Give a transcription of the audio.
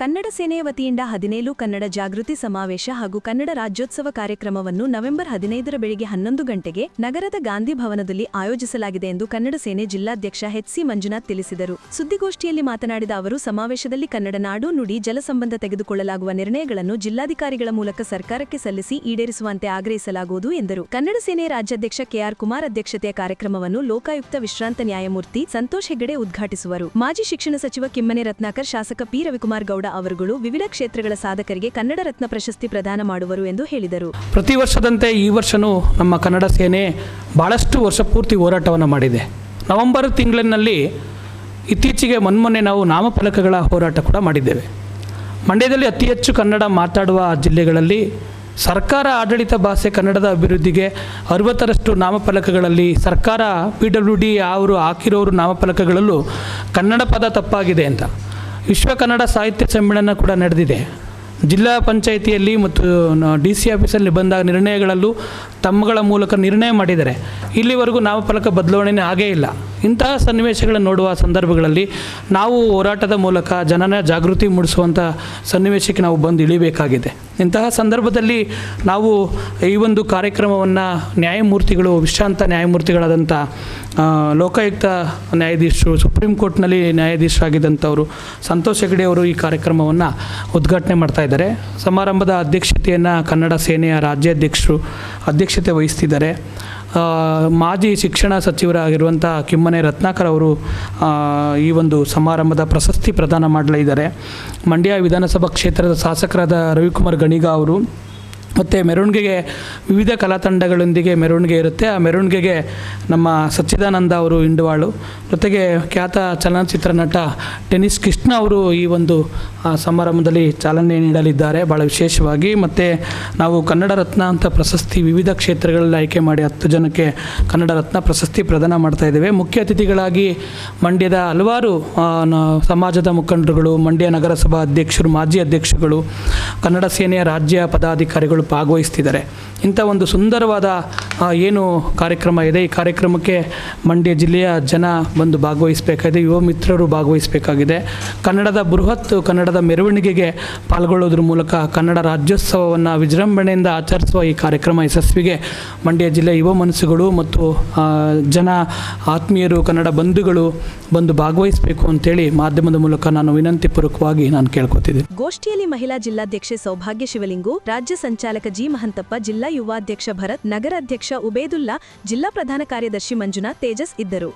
ಕನ್ನಡ ಸೇನೆಯ ವತಿಯಿಂದ ಹದಿನೇಳು ಕನ್ನಡ ಜಾಗೃತಿ ಸಮಾವೇಶ ಹಾಗೂ ಕನ್ನಡ ರಾಜ್ಯೋತ್ಸವ ಕಾರ್ಯಕ್ರಮವನ್ನು ನವೆಂಬರ್ ಹದಿನೈದರ ಬೆಳಿಗ್ಗೆ ಹನ್ನೊಂದು ಗಂಟೆಗೆ ನಗರದ ಗಾಂಧಿ ಭವನದಲ್ಲಿ ಆಯೋಜಿಸಲಾಗಿದೆ ಎಂದು ಕನ್ನಡ ಸೇನೆ ಜಿಲ್ಲಾಧ್ಯಕ್ಷ ಎಚ್ಸಿ ಮಂಜುನಾಥ್ ತಿಳಿಸಿದರು. ಸುದ್ದಿಗೋಷ್ಠಿಯಲ್ಲಿ ಮಾತನಾಡಿದ ಅವರು, ಸಮಾವೇಶದಲ್ಲಿ ಕನ್ನಡ ನಾಡು, ನುಡಿ ಜಲಸಂಬಂಧ ತೆಗೆದುಕೊಳ್ಳಲಾಗುವ ನಿರ್ಣಯಗಳನ್ನು ಜಿಲ್ಲಾಧಿಕಾರಿಗಳ ಮೂಲಕ ಸರ್ಕಾರಕ್ಕೆ ಸಲ್ಲಿಸಿ ಈಡೇರಿಸುವಂತೆ ಆಗ್ರಹಿಸಲಾಗುವುದು ಎಂದರು. ಕನ್ನಡ ಸೇನೆ ರಾಜ್ಯಾಧ್ಯಕ್ಷ ಕೆಆರ್ ಕುಮಾರ್ ಅಧ್ಯಕ್ಷತೆಯ ಕಾರ್ಯಕ್ರಮವನ್ನು ಲೋಕಾಯುಕ್ತ ವಿಶ್ರಾಂತ ನ್ಯಾಯಮೂರ್ತಿ ಸಂತೋಷ್ ಹೆಗ್ಗಡೆ ಉದ್ಘಾಟಿಸುವರು. ಮಾಜಿ ಶಿಕ್ಷಣ ಸಚಿವ ಕಿಮ್ಮನೆ ರತ್ನಾಕರ್, ಶಾಸಕ ಪಿ. ರವಿಕುಮಾರ್ ಗೌಡ ಅವರುಗಳು ವಿವಿಧ ಕ್ಷೇತ್ರಗಳ ಸಾಧಕರಿಗೆ ಕನ್ನಡ ರತ್ನ ಪ್ರಶಸ್ತಿ ಪ್ರದಾನ ಮಾಡುವರು ಎಂದು ಹೇಳಿದರು. ಪ್ರತಿ ವರ್ಷದಂತೆ ಈ ವರ್ಷವೂ ನಮ್ಮ ಕನ್ನಡ ಸೇನೆ ಭಾಳಷ್ಟು ವರ್ಷ ಪೂರ್ತಿ ಹೋರಾಟವನ್ನು ಮಾಡಿದೆ. ನವೆಂಬರ್ ತಿಂಗಳಿನಲ್ಲಿ ಇತ್ತೀಚೆಗೆ ಮೊನ್ಮೊನ್ನೆ ನಾವು ನಾಮಫಲಕಗಳ ಹೋರಾಟ ಕೂಡ ಮಾಡಿದ್ದೇವೆ. ಮಂಡ್ಯದಲ್ಲಿ ಅತಿ ಹೆಚ್ಚು ಕನ್ನಡ ಮಾತಾಡುವ ಜಿಲ್ಲೆಗಳಲ್ಲಿ ಸರ್ಕಾರ ಆಡಳಿತ ಭಾಷೆ ಕನ್ನಡದ ಅಭಿವೃದ್ಧಿಗೆ ಅರವತ್ತರಷ್ಟು ನಾಮಫಲಕಗಳಲ್ಲಿ ಸರ್ಕಾರ ಪಿ ಡಬ್ಲ್ಯೂ ಡಿ ಅವರು ಹಾಕಿರೋರು ನಾಮಫಲಕಗಳಲ್ಲೂ ಕನ್ನಡ ಪದ ತಪ್ಪಾಗಿದೆ ಅಂತ. ವಿಶ್ವ ಕನ್ನಡ ಸಾಹಿತ್ಯ ಸಮ್ಮೇಳನ ಕೂಡ ನಡೆದಿದೆ. ಜಿಲ್ಲಾ ಪಂಚಾಯಿತಿಯಲ್ಲಿ ಮತ್ತು ಡಿ ಸಿ ಆಫೀಸಲ್ಲಿ ಬಂದಾಗ ನಿರ್ಣಯಗಳಲ್ಲೂ ತಮ್ಮಗಳ ಮೂಲಕ ನಿರ್ಣಯ ಮಾಡಿದ್ದಾರೆ. ಇಲ್ಲಿವರೆಗೂ ನಾಮಫಲಕ ಬದಲಾವಣೆ ಆಗೇ ಇಲ್ಲ. ಇಂತಹ ಸನ್ನಿವೇಶಗಳನ್ನು ನೋಡುವ ಸಂದರ್ಭಗಳಲ್ಲಿ ನಾವು ಹೋರಾಟದ ಮೂಲಕ ಜನನ ಜಾಗೃತಿ ಮೂಡಿಸುವಂಥ ಸನ್ನಿವೇಶಕ್ಕೆ ನಾವು ಬಂದು ಇಳಿಬೇಕಾಗಿದೆ. ಇಂತಹ ಸಂದರ್ಭದಲ್ಲಿ ನಾವು ಈ ಒಂದು ಕಾರ್ಯಕ್ರಮವನ್ನು ನ್ಯಾಯಮೂರ್ತಿಗಳು, ವಿಶ್ರಾಂತ ನ್ಯಾಯಮೂರ್ತಿಗಳಾದಂಥ ಲೋಕಾಯುಕ್ತ ನ್ಯಾಯಾಧೀಶರು ಸುಪ್ರೀಂ ಕೋರ್ಟ್ನಲ್ಲಿ ನ್ಯಾಯಾಧೀಶರಾಗಿದ್ದಂಥವರು ಸಂತೋಷ್ ಹೆಗಡೆ ಅವರು ಈ ಕಾರ್ಯಕ್ರಮವನ್ನು ಉದ್ಘಾಟನೆ ಮಾಡ್ತಾ ಇದ್ದಾರೆ. ಸಮಾರಂಭದ ಅಧ್ಯಕ್ಷತೆಯನ್ನು ಕನ್ನಡ ಸೇನೆಯ ರಾಜ್ಯಾಧ್ಯಕ್ಷರು ಅಧ್ಯಕ್ಷತೆ ವಹಿಸ್ತಿದ್ದಾರೆ. ಮಾಜಿ ಶಿಕ್ಷಣ ಸಚಿವರಾಗಿರುವಂಥ ಕಿಮ್ಮನೆ ರತ್ನಾಕರ್ ಅವರು ಈ ಒಂದು ಸಮಾರಂಭದ ಪ್ರಶಸ್ತಿ ಪ್ರದಾನ ಮಾಡಲಿದ್ದಾರೆ. ಮಂಡ್ಯ ವಿಧಾನಸಭಾ ಕ್ಷೇತ್ರದ ಶಾಸಕರಾದ ರವಿಕುಮಾರ್ ಗಣಿಗ ಅವರು ಮತ್ತು ಮೆರವಣಿಗೆಗೆ ವಿವಿಧ ಕಲಾ ತಂಡಗಳೊಂದಿಗೆ ಮೆರವಣಿಗೆ ಇರುತ್ತೆ. ಆ ಮೆರವಣಿಗೆಗೆ ನಮ್ಮ ಸಚ್ಚಿದಾನಂದ ಅವರು ಹಿಂಡವಾಳು. ಜೊತೆಗೆ ಖ್ಯಾತ ಚಲನಚಿತ್ರ ನಟ ಟೆನಿಸ್ ಕೃಷ್ಣ ಅವರು ಈ ಒಂದು ಸಮಾರಂಭದಲ್ಲಿ ಚಾಲನೆ ನೀಡಲಿದ್ದಾರೆ ಭಾಳ ವಿಶೇಷವಾಗಿ. ಮತ್ತು ನಾವು ಕನ್ನಡ ರತ್ನ ಅಂತ ಪ್ರಶಸ್ತಿ ವಿವಿಧ ಕ್ಷೇತ್ರಗಳಲ್ಲಿ ಆಯ್ಕೆ ಮಾಡಿ ಹತ್ತು ಜನಕ್ಕೆ ಕನ್ನಡ ರತ್ನ ಪ್ರಶಸ್ತಿ ಪ್ರದಾನ ಮಾಡ್ತಾ ಇದ್ದೇವೆ. ಮುಖ್ಯ ಅತಿಥಿಗಳಾಗಿ ಮಂಡ್ಯದ ಹಲವಾರು ಸಮಾಜದ ಮುಖಂಡರುಗಳು, ಮಂಡ್ಯ ನಗರಸಭಾ ಅಧ್ಯಕ್ಷರು, ಮಾಜಿ ಅಧ್ಯಕ್ಷರುಗಳು ಕನ್ನಡ ಸೇನೆಯ ರಾಜ್ಯ ಪದಾಧಿಕಾರಿಗಳು ಭಾಗವಹಿಸ್ತಿದ್ದಾರೆ. ಇಂಥ ಒಂದು ಸುಂದರವಾದ ಏನು ಕಾರ್ಯಕ್ರಮ ಇದೆ? ಈ ಕಾರ್ಯಕ್ರಮಕ್ಕೆ ಮಂಡ್ಯ ಜಿಲ್ಲೆಯ ಜನ ಬಂದು ಭಾಗವಹಿಸಬೇಕಾಗಿದೆ, ಯುವ ಮಿತ್ರರು ಭಾಗವಹಿಸಬೇಕಾಗಿದೆ. ಕನ್ನಡದ ಬೃಹತ್, ಕನ್ನಡದ ಮೆರವಣಿಗೆಗೆ ಪಾಲ್ಗೊಳ್ಳೋದ್ರ ಮೂಲಕ ಕನ್ನಡ ರಾಜ್ಯೋತ್ಸವವನ್ನು ವಿಜೃಂಭಣೆಯಿಂದ ಆಚರಿಸುವ ಈ ಕಾರ್ಯಕ್ರಮ ಯಶಸ್ವಿಗೆ ಮಂಡ್ಯ ಜಿಲ್ಲೆ ಯುವ ಮನಸ್ಸುಗಳು ಮತ್ತು ಜನ, ಆತ್ಮೀಯರು, ಕನ್ನಡ ಬಂಧುಗಳು ಬಂದು ಭಾಗವಹಿಸಬೇಕು ಅಂತೇಳಿ ಮಾಧ್ಯಮದ ಮೂಲಕ ನಾನು ವಿನಂತಿಪೂರ್ವಕವಾಗಿ ನಾನು ಕೇಳ್ಕೊತಿದ್ದೀನಿ ಗೋಷ್ಠಿಯಲ್ಲಿ ಮಹಿಳಾ ಜಿಲ್ಲಾಧ್ಯಕ್ಷೆ ಸೌಭಾಗ್ಯ ಶಿವಲಿಂಗು, ರಾಜ್ಯ ಸಂಚಾಲಕ ಜಿ ಮಹಂತಪ್ಪ, ಜಿಲ್ಲಾ ಯುವಾಧ್ಯಕ್ಷ ಭರತ್, ನಗರಾಧ್ಯಕ್ಷ ಉಬೇದುಲ್ಲಾ ಜಿಲ್ಲಾ ಪ್ರಧಾನ ಕಾರ್ಯದರ್ಶಿ ಮಂಜುನಾಥ್ ತೇಜಸ್ ಇದ್ದರು.